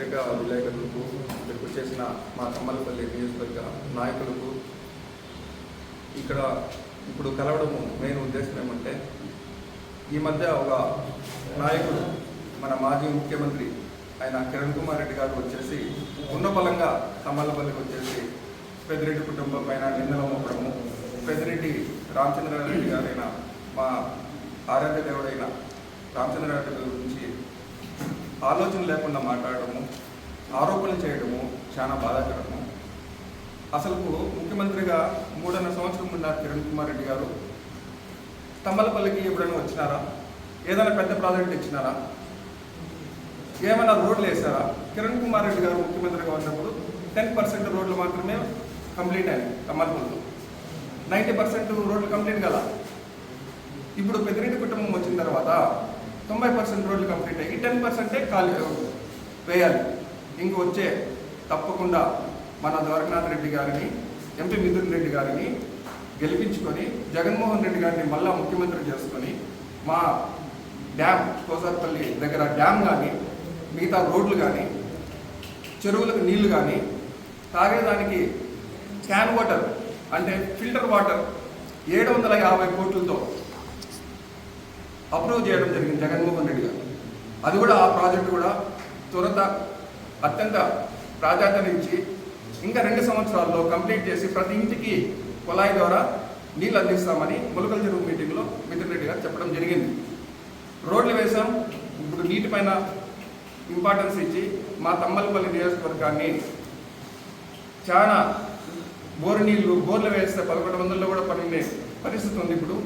పత్రికా విలేకరులకు ఇక్కడికి వచ్చేసిన మా తమ్మలపల్లి నియోజకవర్గ నాయకులకు ఇక్కడ ఇప్పుడు కలవడము మెయిన్ ఉద్దేశం ఏమంటే ఈ మధ్య ఒక నాయకుడు మన మాజీ ముఖ్యమంత్రి ఆయన కిరణ్ కుమార్ రెడ్డి గారు వచ్చేసి ఉన్నపలంగా తమ్మలపల్లికి వచ్చేసి పెద్దిరెడ్డి కుటుంబం పైన నిందలు మోపడము పెద్దిరెడ్డి రామచంద్రారెడ్డి గారైన మా ఆరాధ్య దేవుడైన రామచంద్రారెడ్డి గురించి ఆలోచన లేకుండా మాట్లాడటము ఆరోపణలు చేయడము చాలా బాధాకరము. అసలు ముఖ్యమంత్రిగా మూడున్నర సంవత్సరం ఉన్న కిరణ్ కుమార్ రెడ్డి గారు తమ్మలపల్లికి ఎప్పుడైనా వచ్చినారా? ఏదైనా పెద్ద ప్రాజెక్ట్ ఇచ్చినారా? ఏమైనా రోడ్లు వేసారా కిరణ్ కుమార్ రెడ్డి గారు ముఖ్యమంత్రిగా ఉన్నప్పుడు టెన్ పర్సెంట్ రోడ్లు మాత్రమే కంప్లీట్ అయ్యాయి తమ్మలపల్లిలో నైంటీ పర్సెంట్ రోడ్లు కంప్లీట్ కదా? ఇప్పుడు పెద్దిరెడ్డి కుటుంబం వచ్చిన తర్వాత తొంభై పర్సెంట్ రోడ్లు కంప్లీట్ అయ్యి టెన్ పర్సెంటే ఖాళీ వేయాలి. ఇంక వచ్చే తప్పకుండా మన ద్వారకనాథ్ రెడ్డి గారిని ఎంపీ మిథున్ రెడ్డి గారిని గెలిపించుకొని జగన్మోహన్ రెడ్డి గారిని మళ్ళా ముఖ్యమంత్రి చేసుకొని మా డ్యామ్ కోసార్పల్లి దగ్గర డ్యామ్ కానీ మిగతా రోడ్లు కానీ చెరువులకు నీళ్ళు కానీ తాగేదానికి క్యాన్ వాటర్ అంటే ఫిల్టర్ వాటర్ ఏడు వందల యాభై కోట్లతో అప్రూవ్ చేయడం జరిగింది జగన్మోహన్ రెడ్డి గారు. అది కూడా ఆ ప్రాజెక్టు కూడా త్వరత అత్యంత ప్రాధాన్యతనిచ్చి ఇంకా రెండు సంవత్సరాల్లో కంప్లీట్ చేసి ప్రతి ఇంటికి కుళాయి ద్వారా నీళ్ళు అందిస్తామని ములకల చెరువు మీటింగ్లో మిథున్ రెడ్డి గారు చెప్పడం జరిగింది. రోడ్లు వేసాం ఇప్పుడు నీటి పైన ఇంపార్టెన్స్ ఇచ్చి మా తమ్మలపల్లి నియోజకవర్గాన్ని చాలా బోరు నీళ్ళు బోర్లు వేస్తే పదకొండు వందల్లో కూడా పడిన పరిస్థితి ఉంది ఇప్పుడు.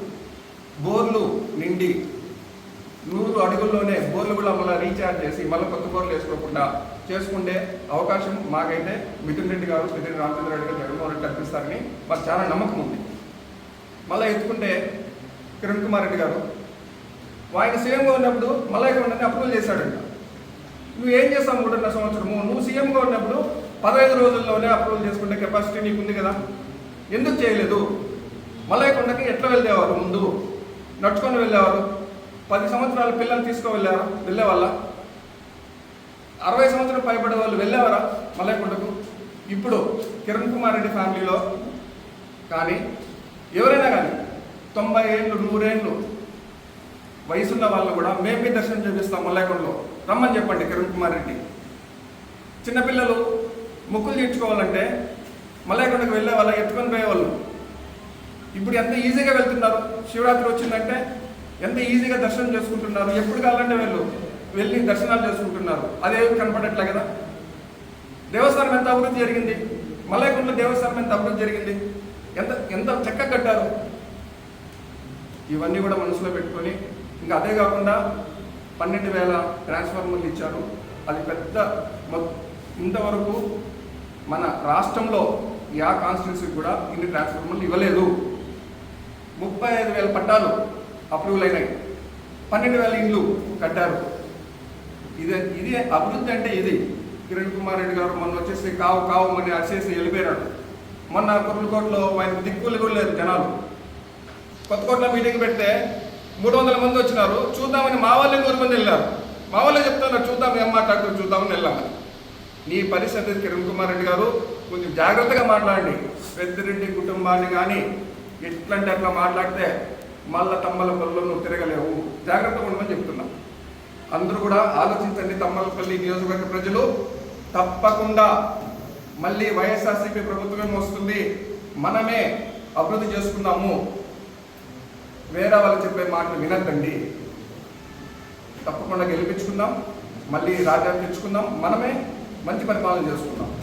బోర్లు నిండి నూరు అడుగుల్లోనే బోర్లు కూడా మళ్ళీ రీఛార్జ్ చేసి మళ్ళీ కొత్త బోర్లు వేసుకోకుండా చేసుకుండే అవకాశం మాకైతే మిథున్ రెడ్డి గారు మిథున్ రామచంద్ర రెడ్డి గారు జగన్మోహన్ రెడ్డి కల్పిస్తారని మాకు చాలా నమ్మకం ఉంది. మళ్ళీ ఎత్తుకుంటే కిరణ్ కుమార్ రెడ్డి గారు ఆయన సీఎంగా ఉన్నప్పుడు మళ్ళీ ఉండని అప్రూవల్ చేశాడంట నువ్వు ఏం చేస్తావు మూడున్నర సంవత్సరము? నువ్వు సీఎంగా ఉన్నప్పుడు పదహైదు రోజుల్లోనే అప్రూవల్ చేసుకునే కెపాసిటీ నీకు ఉంది కదా? ఎందుకు చేయలేదు? మలయకొండకి ఎట్లా వెళ్ళేవారు ముందు? నడుచుకొని వెళ్ళేవారు. పది సంవత్సరాల పిల్లల్ని తీసుకువెళ్ళారా? వెళ్ళేవాళ్ళ? అరవై సంవత్సరాలు పైబడే వాళ్ళు వెళ్ళేవారా? మలయకొండకు ఇప్పుడు కిరణ్ కుమార్ రెడ్డి ఫ్యామిలీలో కానీ ఎవరైనా కానీ తొంభై ఏళ్ళు నూరేళ్ళు వయసున్న వాళ్ళు కూడా మేమే దర్శనం చేపిస్తాం మల్లాకొండలో రమ్మని చెప్పండి కిరణ్ కుమార్ రెడ్డి. చిన్నపిల్లలు ముక్కులు తీర్చుకోవాలంటే మల్లాకొండకు వెళ్ళే వాళ్ళ ఎత్తుకొని పోయేవాళ్ళు. ఇప్పుడు ఎంత ఈజీగా వెళ్తున్నారు? శివరాత్రి వచ్చిందంటే ఎంత ఈజీగా దర్శనం చేసుకుంటున్నారు? ఎప్పుడు కావాలంటే వెళ్ళు. వెళ్ళి దర్శనాలు చేసుకుంటున్నారు. అదే కనపడట్లే కదా? దేవస్థానం ఎంత అభివృద్ధి జరిగింది? మల్లాయకుంట్ల దేవస్థానం ఎంత అభివృద్ధి జరిగింది? ఎంత ఎంత చక్కగా కట్టారు? ఇవన్నీ కూడా మనసులో పెట్టుకొని ఇంకా అదే కాకుండా పన్నెండు వేల ట్రాన్స్ఫార్మర్లు ఇచ్చారు. అది పెద్ద ఇంతవరకు మన రాష్ట్రంలో యా కాన్స్టిట్యూన్సీకి కూడా ఇన్ని ట్రాన్స్ఫార్మర్లు ఇవ్వలేదు. ముప్పై ఐదు వేల పట్టాలు అప్రూవల్ అయినాయి. పన్నెండు వేల ఇండ్లు కట్టారు. ఇది ఇది అభివృద్ధి అంటే ఇది. కిరణ్ కుమార్ రెడ్డి గారు మొన్న వచ్చేసి కావు కావు అని అరిసేసి వెళ్ళిపోయినాడు. మొన్న కుర్లకోటలో ఆయన దిక్కులు కూడా లేదు జనాలు. కొత్తకోటలో మీటింగ్ పెడితే మూడు వందల మంది వచ్చినారు. చూద్దామని మా వాళ్ళే నూరు మంది వెళ్ళారు. మా వాళ్ళే చెప్తున్నారు చూద్దాం ఏం మాట్లాడుతూ చూద్దామని వెళ్ళామని. నీ పరిస్థితి కిరణ్ కుమార్ రెడ్డి గారు? కొంచెం జాగ్రత్తగా మాట్లాడండి. పెద్దిరెడ్డి కుటుంబాన్ని కానీ ఎట్లంటే అట్లా మాట్లాడితే మళ్ళా తమ్మల పనులు నువ్వు తిరగలేవు. జాగ్రత్తగా ఉండమని చెప్తున్నా. అందరూ కూడా ఆలోచించండి తమ్మలపల్లి నియోజకవర్గ ప్రజలు. తప్పకుండా మళ్ళీ వైఎస్ఆర్సీపీ ప్రభుత్వమే వస్తుంది. మనమే అభివృద్ధి చేసుకుందాము వేరే వాళ్ళు చెప్పే మాటలు వినద్దండి. తప్పకుండా గెలిపించుకుందాం. మళ్ళీ రాజ్యాన్ని తెచ్చుకుందాం. మనమే మంచి పరిపాలన చేసుకుందాం.